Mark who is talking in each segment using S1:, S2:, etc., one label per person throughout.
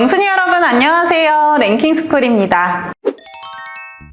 S1: 영순이 여러분 안녕하세요. 랭킹스쿨입니다.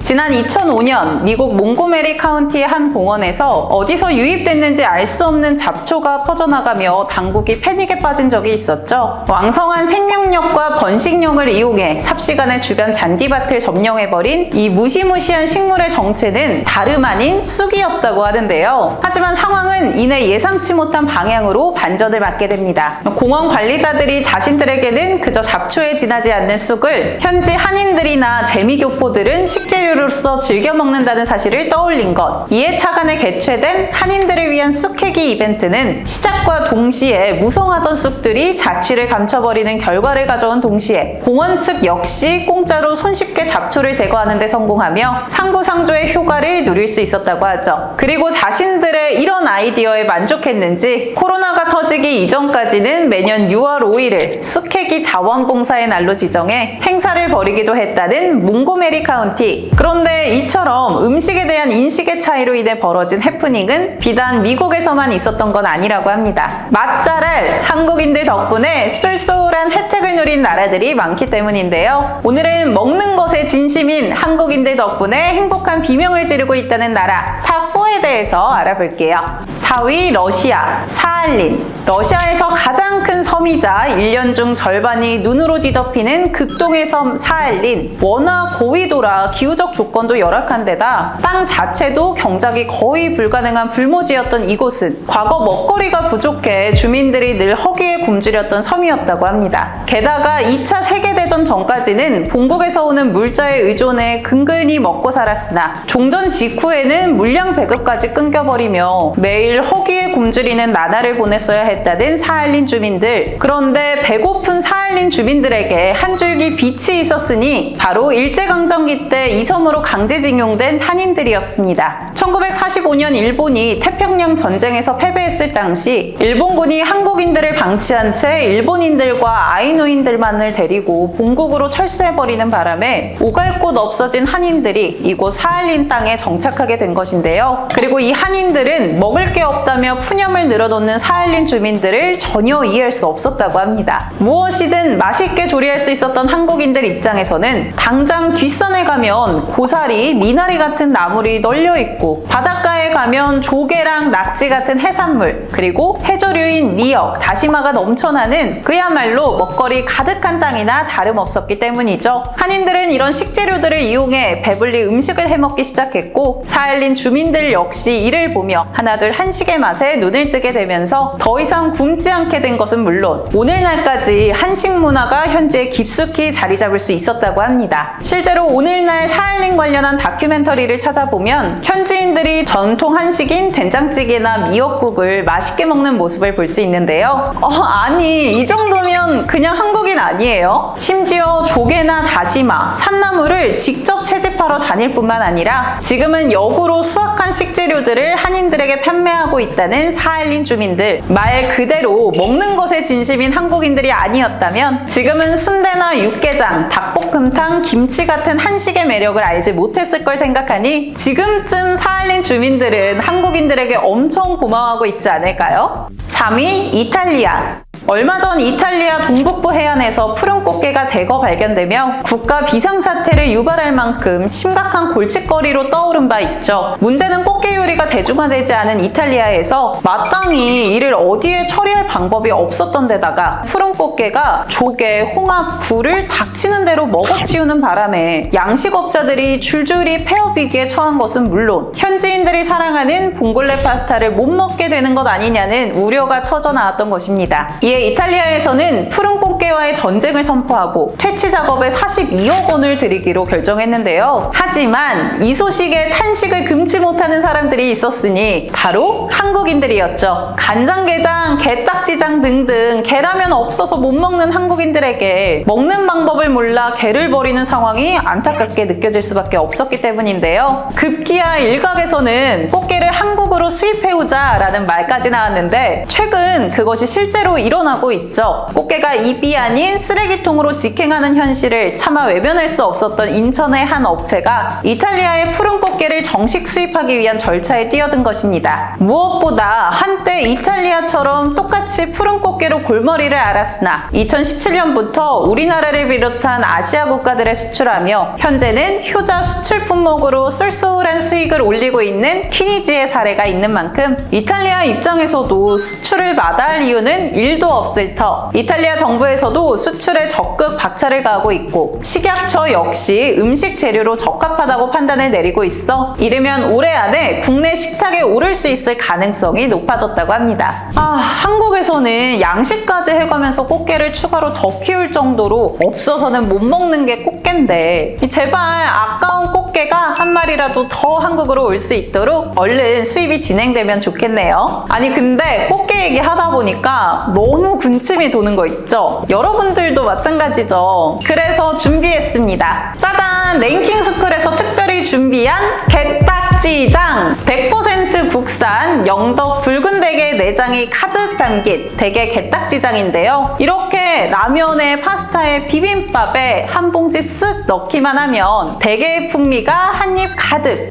S1: 지난 2005년 미국 몽고메리 카운티의 한 공원에서 어디서 유입됐는지 알 수 없는 잡초가 퍼져나가며 당국이 패닉에 빠진 적이 있었죠. 왕성한 생명력과 번식력을 이용해 삽시간에 주변 잔디밭을 점령해버린 이 무시무시한 식물의 정체는 다름 아닌 쑥이었다고 하는데요. 하지만 상황은 이내 예상치 못한 방향으로 반전을 맞게 됩니다. 공원 관리자들이 자신들에게는 그저 잡초에 지나지 않는 쑥을 현지 한인들이나 재미교포들은 식재료 로서 즐겨 먹는다는 사실을 떠올린 것. 이에 차간에 개최된 한인들을 위한 쑥캐기 이벤트는 시작과 동시에 무성하던 쑥들이 자취를 감춰버리는 결과를 가져온 동시에 공원 측 역시 공짜로 손쉽게 잡초를 제거하는 데 성공하며 상부상조의 효과를 누릴 수 있었다고 하죠. 그리고 자신들의 이런 아이디어에 만족했는지 코로나가 터지기 이전까지는 매년 6월 5일을 쑥캐기 자원봉사의 날로 지정해 행사를 벌이기도 했다는 몽고메리 카운티. 그런데 이처럼 음식에 대한 인식의 차이로 인해 벌어진 해프닝은 비단 미국에서만 있었던 건 아니라고 합니다. 맛잘알 한국인들 덕분에 쏠쏠한 혜택을 누린 나라들이 많기 때문인데요. 오늘은 먹는 것에 진심인 한국인들 덕분에 행복한 비명을 지르고 있다는 나라 탑4에 대해서 알아볼게요. 4위 러시아, 사할린. 러시아에서 가장 큰 섬이자 1년 중 절반이 눈으로 뒤덮이는 극동의 섬 사할린. 워낙 고위도라 기후적 조건도 열악한 데다 땅 자체도 경작이 거의 불가능한 불모지였던 이곳은 과거 먹거리가 부족해 주민들이 늘 허기에 굶주렸던 섬이었다고 합니다. 게다가 2차 세계대전 전까지는 본국에서 오는 물자에 의존해 근근히 먹고 살았으나 종전 직후에는 물량 배급까지 끊겨버리며 매일 허기에 굶주리는 나날을 보냈어야 했다는 사할린 주민들. 그런데 배고픈 사할린 주민들에게 한 줄기 빛이 있었으니 바로 일제강점기 때 이 섬으로 강제징용된 한인들이었습니다. 1945년 일본이 태평양 전쟁에서 패배했을 당시 일본군이 한국인들을 방치한 채 일본인들과 아이누인들만을 데리고 본국으로 철수해버리는 바람에 오갈 곳 없어진 한인들이 이곳 사할린 땅에 정착하게 된 것인데요. 그리고 이 한인들은 먹을 게 없다며 푸념을 늘어놓는 사할린 주민들을 전혀 이해할 수 없었다고 합니다. 무엇 이든 맛있게 조리할 수 있었던 한국인들 입장에서는 당장 뒷산에 가면 고사리, 미나리 같은 나물이 널려 있고 바닷가에 가면 조개랑 낙지 같은 해산물 그리고 해조류인 미역, 다시마가 넘쳐나는 그야말로 먹거리 가득한 땅이나 다름없었기 때문이죠. 한인들은 이런 식재료들을 이용해 배불리 음식을 해먹기 시작했고 사할린 주민들 역시 이를 보며 하나둘 한식의 맛에 눈을 뜨게 되면서 더 이상 굶지 않게 된 것은 물론 오늘날까지 한식 문화가 현지에 깊숙이 자리 잡을 수 있었다고 합니다. 실제로 오늘날 사할린 관련한 다큐멘터리를 찾아보면 현지인들이 전통 한식인 된장찌개나 미역국을 맛있게 먹는 모습을 볼 수 있는데요. 어, 아니 이 정도면 그냥 한국인 아니에요? 심지어 조개나 다시마, 산나물을 직접 채집하러 다닐 뿐만 아니라 지금은 역으로 수확한 식재료들을 한인들에게 판매하고 있다는 사할린 주민들 말 그대로 먹는 것에 진심인 한국인들이 아니 었다면 지금은 순대나 육개장, 닭볶음탕, 김치 같은 한식의 매력을 알지 못했을 걸 생각하니 지금쯤 사할린 주민들은 한국인들에게 엄청 고마워하고 있지 않을까요? 3위 이탈리아 얼마 전 이탈리아 동북부 해안에서 푸른 꽃게가 대거 발견되며 국가 비상사태를 유발할 만큼 심각한 골칫거리로 떠오른 바 있죠. 문제는 꽃게 요리가 대중화되지 않은 이탈리아에서 마땅히 이를 어디에 처리할 방법이 없었던 데다가 푸른 꽃게가 조개, 홍합, 굴을 닥치는 대로 먹어치우는 바람에 양식업자들이 줄줄이 폐업 위기에 처한 것은 물론 현지인들이 사랑하는 봉골레 파스타를 못 먹게 되는 것 아니냐는 우려가 터져 나왔던 것입니다. 이에 이탈리아에서는 푸른 꽃게와의 전쟁을 선포하고 퇴치 작업에 42억 원을 들이기로 결정했는데요. 하지만 이 소식에 탄식을 금치 못하는 사람들 이 있었으니 바로 한국인들이었죠. 간장게장, 게딱지장 등등 게라면 없어서 못 먹는 한국인들에게 먹는 방법을 몰라 게를 버리는 상황이 안타깝게 느껴질 수밖에 없었기 때문인데요. 급기야 일각에서는 꽃게를 한국으로 수입해오자 라는 말까지 나왔는데 최근 그것이 실제로 일어나고 있죠. 꽃게가 입이 아닌 쓰레기통으로 직행하는 현실을 차마 외면할 수 없었던 인천의 한 업체가 이탈리아의 푸른 꽃게를 정식 수입하기 위한 절차 열차에 뛰어든 것입니다. 무엇보다 한때 이탈리아처럼 똑같이 푸른 꽃게로 골머리를 앓았으나 2017년부터 우리나라를 비롯한 아시아 국가들에 수출하며 현재는 효자 수출 품목으로 쏠쏠한 수익을 올리고 있는 튀니지의 사례가 있는 만큼 이탈리아 입장에서도 수출을 마다할 이유는 1도 없을 터 이탈리아 정부에서도 수출에 적극 박차를 가하고 있고 식약처 역시 음식 재료로 적합하다고 판단을 내리고 있어 이르면 올해 안에 국내 식탁에 오를 수 있을 가능성이 높아졌다고 합니다. 아, 한국에서는 양식까지 해가면서 꽃게를 추가로 더 키울 정도로 없어서는 못 먹는 게 꽃게인데 제발 아까운 꽃게가 한 마리라도 더 한국으로 올 수 있도록 얼른 수입이 진행되면 좋겠네요. 아니 근데 꽃게 얘기 하다 보니까 너무 군침이 도는 거 있죠? 여러분들도 마찬가지죠? 그래서 준비했습니다. 짜잔! 랭킹 스쿨에서 특별히 준비한 게딱 지장! 100% 국산 영덕 붉은 대게 내장이 가득 담긴 대게 게딱지장인데요. 이렇게 라면에 파스타에 비빔밥에 한 봉지 쓱 넣기만 하면 대게의 풍미가 한입 가득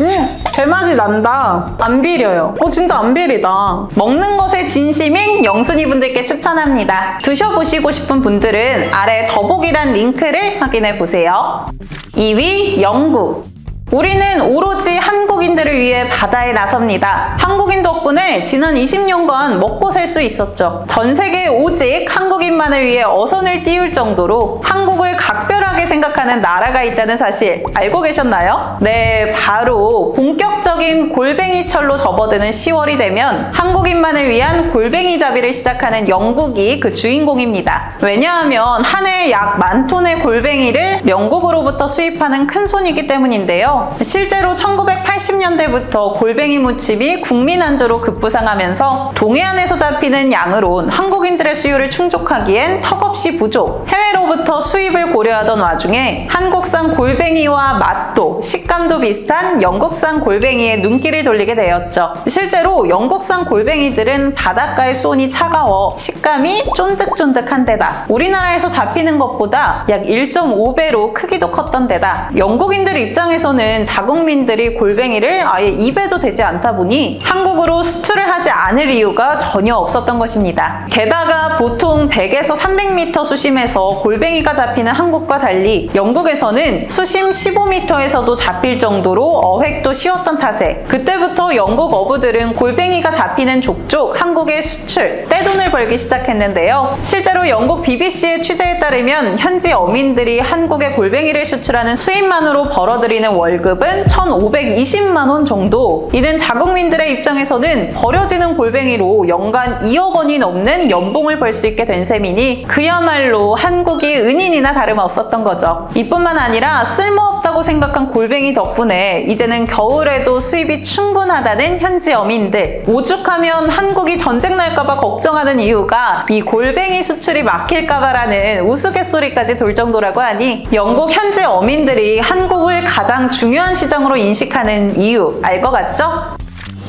S1: 음, 배맛이 난다. 안 비려요. 어, 진짜 안 비리다. 먹는 것에 진심인 영순이 분들께 추천합니다. 드셔보시고 싶은 분들은 아래 더보기란 링크를 확인해 보세요. 2위 영국. 우리는 오로지 한국인들을 위해 바다에 나섭니다. 한국인 덕분에 지난 20년간 먹고 살 수 있었죠. 전 세계 오직 한국인만을 위해 어선을 띄울 정도로 한국을 각별하게 생각하는 나라가 있다는 사실 알고 계셨나요? 네, 바로 본격적인 골뱅이철로 접어드는 10월이 되면 한국인만을 위한 골뱅이 잡이를 시작하는 영국이 그 주인공입니다. 왜냐하면 한 해에 약 만 톤의 골뱅이를 영국으로부터 수입하는 큰 손이기 때문인데요. 실제로 1980년대부터 골뱅이 무침이 국민 안주로 급부상하면서 동해안에서 잡히는 양으론 한국인들의 수요를 충족하기엔 턱없이 부족. 해외로부터 수입을 고려하던 와중에 한국산 골뱅이와 맛도 식감도 비슷한 영국산 골뱅이에 눈길을 돌리게 되었죠. 실제로 영국산 골뱅이들은 바닷가의 수온이 차가워 식감이 쫀득쫀득한 데다 우리나라에서 잡히는 것보다 약 1.5배로 크기도 컸던 데다 영국인들 입장에서는 자국민들이 골뱅이를 아예 입에도 대지 않다 보니 한국으로 수출을 하지 않을 이유가 전혀 없었던 것입니다. 게다가 보통 100에서 300m 수심에서 골뱅이가 잡히는 한국과 달리 영국에서는 수심 15m에서도 잡힐 정도로 어획도 쉬웠던 탓에 그때부터 영국 어부들은 골뱅이가 잡히는 족족 한국에 수출, 떼돈을 벌기 시작했는데요. 실제로 영국 BBC의 취재에 따르면 현지 어민들이 한국에 골뱅이를 수출하는 수입만으로 벌어들이는 월 급은 1,520만 원 정도. 이는 자국민들의 입장에서는 버려지는 골뱅이로 연간 2억 원이 넘는 연봉을 벌 수 있게 된 셈이니 그야말로 한국이 은인이나 다름없었던 거죠. 이뿐만 아니라 쓸모없다고 생각한 골뱅이 덕분에 이제는 겨울에도 수입이 충분하다는 현지 어민들. 오죽하면 한국이 전쟁 날까봐 걱정하는 이유가 이 골뱅이 수출이 막힐까봐라는 우스갯소리까지 돌 정도라고 하니 영국 현지 어민들이 한국을 가장 중요한 시장으로 인식하는 이유 알 것 같죠?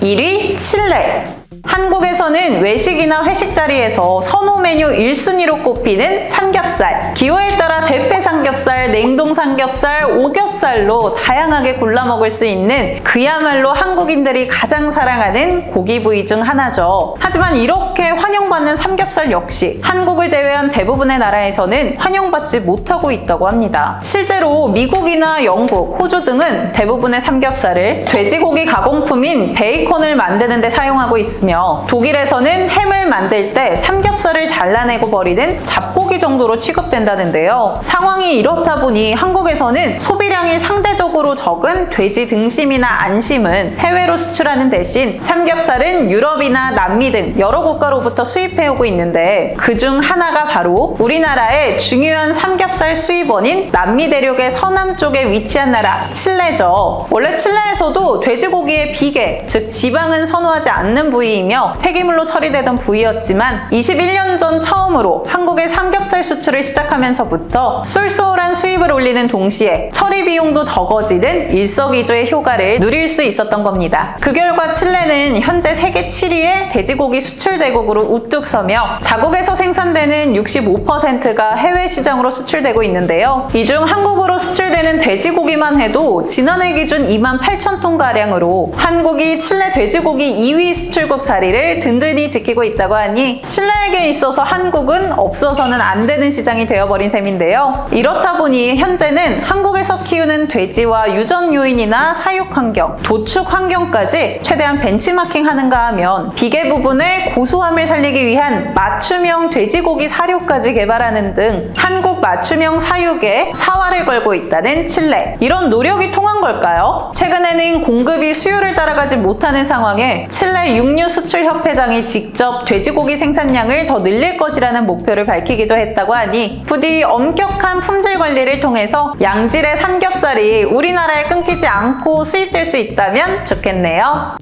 S1: 1위 칠레. 한국에서는 외식이나 회식 자리에서 선호 메뉴 1순위로 꼽히는 삼겹살. 기호에 따라 대패 삼겹살, 냉동 삼겹살, 오겹살로 다양하게 골라 먹을 수 있는 그야말로 한국인들이 가장 사랑하는 고기 부위 중 하나죠. 하지만 이렇게 환영받는 삼겹살 역시 한국을 제외한 대부분의 나라에서는 환영받지 못하고 있다고 합니다. 실제로 미국이나 영국, 호주 등은 대부분의 삼겹살을 돼지고기 가공품인 베이컨을 만드는 데 사용하고 있으며 독일에서는 햄을 만들 때 삼겹살을 잘라내고 버리는 잡고기 정도로 취급된다는데요. 상황이 이렇다 보니 한국에서는 소비량이 상대적으로 적은 돼지 등심이나 안심은 해외로 수출하는 대신 삼겹살은 유럽이나 남미 등 여러 국가로부터 수입해오고 있는데 그 중 하나가 바로 우리나라의 중요한 삼겹살 수입원인 남미 대륙의 서남 쪽에 위치한 나라 칠레죠. 원래 칠레에서도 돼지고기의 비계, 즉 지방은 선호하지 않는 부위 이며 폐기물로 처리되던 부위였지만 21년 전 처음 처음으로 한국의 삼겹살 수출을 시작하면서부터 쏠쏠한 수입을 올리는 동시에 처리 비용도 적어지는 일석이조의 효과를 누릴 수 있었던 겁니다. 그 결과 칠레는 현재 세계 7위의 돼지고기 수출 대국으로 우뚝 서며 자국에서 생산되는 65%가 해외 시장으로 수출되고 있는데요. 이 중 한국으로 수출되는 돼지고기만 해도 지난해 기준 2만 8천 톤 가량으로 한국이 칠레 돼지고기 2위 수출국 자리를 든든히 지키고 있다고 하니 칠레에게 있어서 한국은 없어서는 안 되는 시장이 되어버린 셈인데요. 이렇다 보니 현재는 한국에서 키우는 돼지와 유전 요인이나 사육 환경, 도축 환경까지 최대한 벤치마킹 하는가 하면 비계 부분의 고소함을 살리기 위한 맞춤형 돼지고기 사료까지 개발하는 등 한국 맞춤형 사육에 사활을 걸고 있다는 칠레. 이런 노력이 통한 걸까요? 최근에는 공급이 수요를 따라가지 못하는 상황에 칠레 육류 수출 협회장이 직접 돼지고기 생산량을 더 늘릴 것이라는 목표를 밝히기도 했다고 하니 부디 엄격한 품질 관리를 통해서 양질의 삼겹살이 우리나라에 끊기지 않고 수입될 수 있다면 좋겠네요.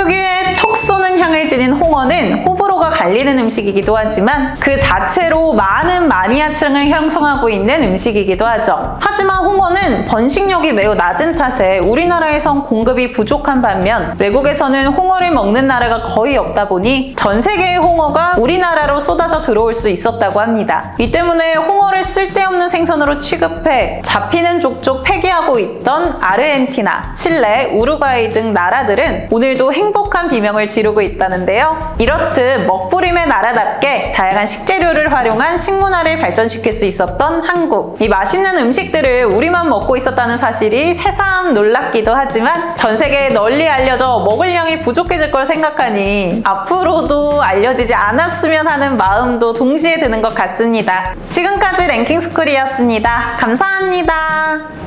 S1: 특유의 톡 쏘는 향을 지닌 홍어는 호불호가 갈리는 음식이기도 하지만 그 자체로 많은 마니아층을 형성하고 있는 음식이기도 하죠. 하지만 홍어는 번식력이 매우 낮은 탓에 우리나라에선 공급이 부족한 반면 외국에서는 홍어를 먹는 나라가 거의 없다 보니 전 세계의 홍어가 우리나라로 쏟아져 들어올 수 있었다고 합니다. 이 때문에 홍어를 쓸데없는 생선으로 취급해 잡히는 족족 폐기하고 있던 아르헨티나, 칠레, 우루과이 등 나라들은 오늘도 행복한 비명을 지르고 있다는데요. 이렇듯 먹부림의 나라답게 다양한 식재료를 활용한 식문화를 발전시킬 수 있었던 한국. 이 맛있는 음식들을 우리만 먹고 있었다는 사실이 새삼 놀랍기도 하지만 전 세계에 널리 알려져 먹을 양이 부족해질 걸 생각하니 앞으로도 알려지지 않았으면 하는 마음도 동시에 드는 것 같습니다. 지금까지 랭킹 스쿨이었습니다. 감사합니다.